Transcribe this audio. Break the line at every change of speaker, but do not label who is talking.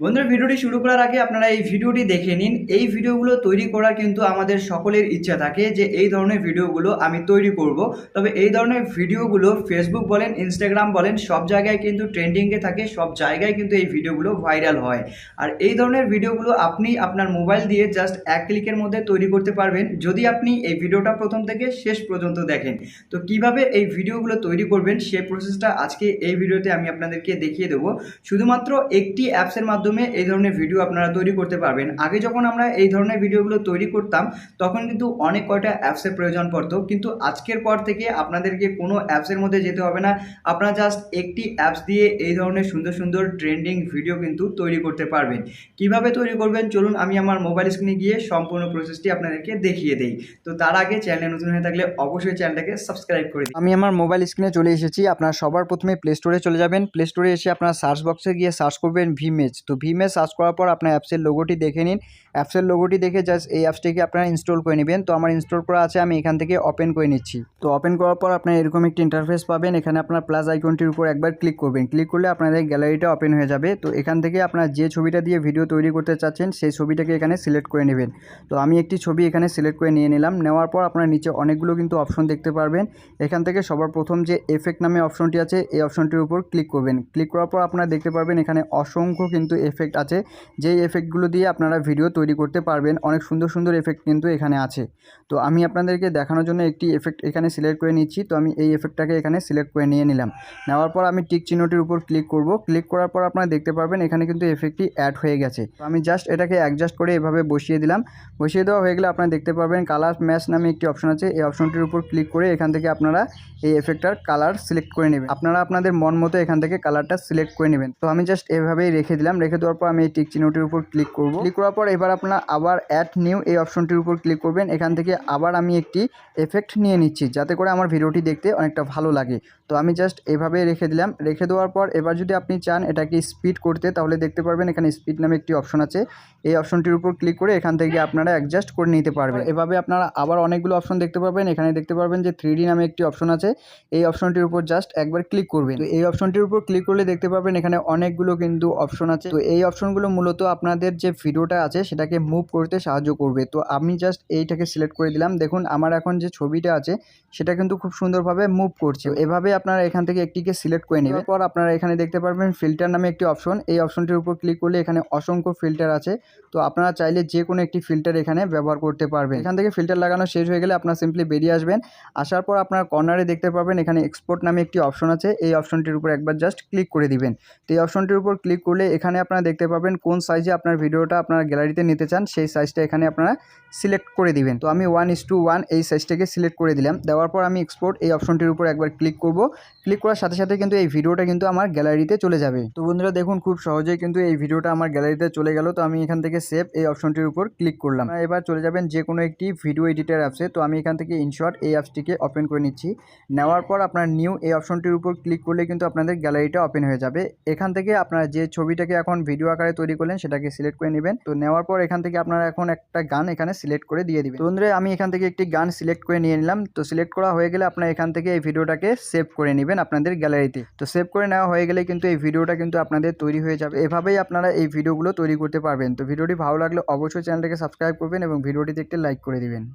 বন্ধুরা, ভিডিওটি শুরু করার আগে আপনারা এই ভিডিওটি দেখে নিন। এই ভিডিওগুলো তৈরি করার কিন্তু আমাদের সকলের ইচ্ছা থাকে যে এই ধরনের ভিডিওগুলো আমি তৈরি করব। তবে এই ধরনের ভিডিওগুলো ফেসবুক বলেন ইনস্টাগ্রাম বলেন, সব জায়গায় কিন্তু ট্রেন্ডিংয়ে থাকে, সব জায়গায় কিন্তু এই ভিডিওগুলো ভাইরাল হয়। আর এই ধরনের ভিডিওগুলো আপনি আপনার মোবাইল দিয়ে জাস্ট এক ক্লিকের মধ্যে তৈরি করতে পারবেন। যদি আপনি এই ভিডিওটা প্রথম থেকে শেষ পর্যন্ত দেখেন, তো কীভাবে এই ভিডিওগুলো তৈরি করবেন সেই প্রসেসটা আজকে এই ভিডিওতে আমি আপনাদেরকে দেখিয়ে দেবো। শুধুমাত্র একটি অ্যাপসের মাধ্যমে এই ধরনের ভিডিও আপনারা তৈরি করতে পারবেন। আগে যখন আমরা এই ধরনের ভিডিওগুলো তৈরি করতাম, তখন কিন্তু অনেক কয়টা অ্যাপসের প্রয়োজন পড়তো। কিন্তু আজকের পর থেকে আপনাদেরকে কোনো অ্যাপসের মধ্যে যেতে হবে না। আপনারা জাস্ট একটি অ্যাপস দিয়ে এই ধরনের সুন্দর সুন্দর ট্রেন্ডিং ভিডিও কিন্তু তৈরি করতে পারবেন। কীভাবে তৈরি করবেন? চলুন আমি আমার মোবাইল স্ক্রিনে গিয়ে সম্পূর্ণ প্রসেসটি আপনাদেরকে দেখিয়ে দেই। তো তার আগে চ্যানেলে নতুন হয়ে থাকলে অবশ্যই চ্যানেলটাকে সাবস্ক্রাইব করে দিন। আমি আমার মোবাইল স্ক্রিনে চলে এসেছি। আপনার সবার প্রথমে প্লে স্টোরে চলে যাবেন। প্লে স্টোরে এসে আপনার সার্চ বক্সে গিয়ে সার্চ করবেন ভিমেজ তো ভিমেজ সার্চ করার পর আপনার অ্যাপসের লোগোটি দেখে নিন। অ্যাপসের লোগোটি দেখে জাস্ট এই অ্যাপসটিকে আপনারা ইনস্টল করে নেবেন। তো আমার ইনস্টল করা আছে, আমি এখান থেকে ওপেন করে নিচ্ছি। তো ওপেন করার পর আপনার এরকম একটি ইন্টারফেস পাবেন। এখানে আপনার প্লাস আইকনটির উপর একবার ক্লিক করবেন। ক্লিক করলে আপনাদের গ্যালারিটা ওপেন হয়ে যাবে। তো এখান থেকে আপনার যে ছবিটা দিয়ে ভিডিও তৈরি করতে চাচ্ছেন, সেই ছবিটাকে এখানে সিলেক্ট করে নেবেন। তো আমি একটি ছবি এখানে সিলেক্ট করে নিয়ে নিলাম। নেওয়ার পর আপনার নিচে অনেকগুলো কিন্তু অপশন দেখতে পারবেন। এখান থেকে সবার প্রথম যে এফেক্ট নামে অপশনটি আছে, এই অপশনটির উপর ক্লিক করবেন। ক্লিক করার পর আপনারা দেখতে পারবেন এখানে অসংখ্য কিন্তু এফেক্ট আছে। যেই এফেক্টগুলো দিয়ে আপনারা ভিডিও তৈরি করতে পারবেন, অনেক সুন্দর সুন্দর এফেক্ট কিন্তু এখানে আছে। তো আমি আপনাদেরকে দেখানোর জন্য একটি এফেক্ট এখানে সিলেক্ট করে নিচ্ছি। তো আমি এই এফেক্টটাকে এখানে সিলেক্ট করে নিয়ে নিলাম। নেওয়ার পর আমি টিক চিহ্নটির উপর ক্লিক করব। ক্লিক করার পর আপনারা দেখতে পারবেন এখানে কিন্তু এফেক্টটি অ্যাড হয়ে গেছে। তো আমি জাস্ট এটাকে অ্যাডজাস্ট করে এভাবে বসিয়ে দিলাম। বসিয়ে দেওয়া হয়ে গেলে আপনারা দেখতে পারবেন কালার ম্যাচ নামে একটি অপশন আছে। এই অপশনটির উপর ক্লিক করে এখান থেকে আপনারা এই এফেক্টটার কালার সিলেক্ট করে নেবেন। আপনারা আপনাদের মন মতো এখান থেকে কালারটা সিলেক্ট করে নেবেন। তো আমি জাস্ট এভাবেই রেখে দিলাম। রেখে দেওয়ার পর আমি এই টিক চিহ্নটির উপর ক্লিক করব। ক্লিক করার পর এবার আপনারা আবার অ্যাড নিউ এই অপশনটির উপর ক্লিক করবেন। এখান থেকে আবার আমি একটি এফেক্ট নিয়ে নিচ্ছি, যাতে করে আমার ভিডিওটি দেখতে অনেকটা ভালো লাগে। তো আমি জাস্ট এভাবে রেখে দিলাম। রেখে দেওয়ার পর এবার যদি আপনি চান এটাকে স্পিড করতে, তাহলে দেখতে পারবেন এখানে স্পিড নামে একটি অপশন আছে। এই অপশনটির উপর ক্লিক করে এখান থেকে আপনারা অ্যাডজাস্ট করে নিতে পারবেন। এভাবে আপনারা আবার অনেকগুলো অপশন দেখতে পারবেন। এখানে দেখতে পারবেন যে থ্রি নামে একটি অপশন আছে। এই অপশনটির উপর জাস্ট একবার ক্লিক করবেন। এই অপশনটির উপর ক্লিক করলে দেখতে পাবেন এখানে অনেকগুলো কিন্তু অপশন আছে। তো এই অপশনগুলো মূলত আপনাদের যে ভিডিওটা আছে সেটাকে মুভ করতে সাহায্য করবে। তো আমি জাস্ট এইটাকে সিলেক্ট করে দিলাম। দেখুন, আমার এখন যে ছবিটা আছে, সেটা কিন্তু খুব সুন্দরভাবে মুভ করছে। এভাবে আপনারা এখান থেকে একটিকে সিলেক্ট করে নেবেন। পর আপনারা এখানে দেখতে পারবেন ফিল্টার নামে একটি অপশন এই অপশনটির উপর ক্লিক করলে এখানে অসংখ্য ফিল্টার আছে। তো আপনারা চাইলে যে কোনো একটি ফিল্টার এখানে ব্যবহার করতে পারবেন। এখান থেকে ফিল্টার লাগানো শেষ হয়ে গেলে আপনারা সিম্পলি বেরিয়ে আসবেন। আসার পর আপনার কর্নারে দেখতে পারবেন এখানে এক্সপোর্ট নামে একটি অপশন আছে। এই অপশনটির উপর একবার জাস্ট ক্লিক করে দিবেন। তো এই অপশনটির উপর ক্লিক করলে এখানে আপনারা দেখতে পাবেন কোন সাইজে আপনার ভিডিওটা আপনার গ্যালারিতে নিতে চান, সেই সাইজটা এখানে আপনারা সিলেক্ট করে দিবেন। তো আমি ওয়ান ইস টু ওয়ান এই সাইজটাকে সিলেক্ট করে দিলাম। দেওয়ার পর আমি এক্সপোর্ট এই অপশনটির উপর একবার ক্লিক করব। ক্লিক করার সাথে সাথে কিন্তু এই ভিডিওটা কিন্তু আমার গ্যালারিতে চলে যাবে। তো বন্ধুরা দেখুন খুব সহজেই কিন্তু এই ভিডিওটা আমার গ্যালারিতে চলে গেল। তো আমি এখান থেকে সেভ এই অপশনটির উপর ক্লিক করলাম। এবার চলে যাবেন যে কোনো একটি ভিডিও এডিটার অ্যাপসে তো আমি এখান থেকে ইনশর্ট এই অ্যাপসটিকে ওপেন করে নিচ্ছি। নেওয়ার পর আপনার নিউ এই অপশনটির উপর ক্লিক করলে কিন্তু আপনাদের গ্যালারিটা ওপেন হয়ে যাবে। এখান থেকে আপনারা যে ছবিটাকে এখন ভিডিও আকারে তৈরি করলেন, সেটাকে সিলেক্ট করে নেবেন। তো নেওয়ার পর এখান থেকে আপনারা এখন একটা গান এখানে সিলেক্ট করে দিয়ে দিবেন। বন্ধুরা, আমি এখান থেকে একটি গান সিলেক্ট করে নিয়ে নিলাম। তো সিলেক্ট করা হয়ে গেলে আপনারা এখান থেকে এই ভিডিওটাকে সেভ করে নেবেন আপনাদের গ্যালারিতে তো। সেভ করে নেওয়া হয়ে গেলে কিন্তু এই ভিডিওটা কিন্তু আপনাদের তৈরি হয়ে যাবে। এভাবেই আপনারা এই ভিডিওগুলো তৈরি করতে পারবেন। তো ভিডিওটি ভালো লাগলে অবশ্যই চ্যানেলটাকে সাবস্ক্রাইব করবেন এবং ভিডিওটিতে একটি লাইক করে দিবেন।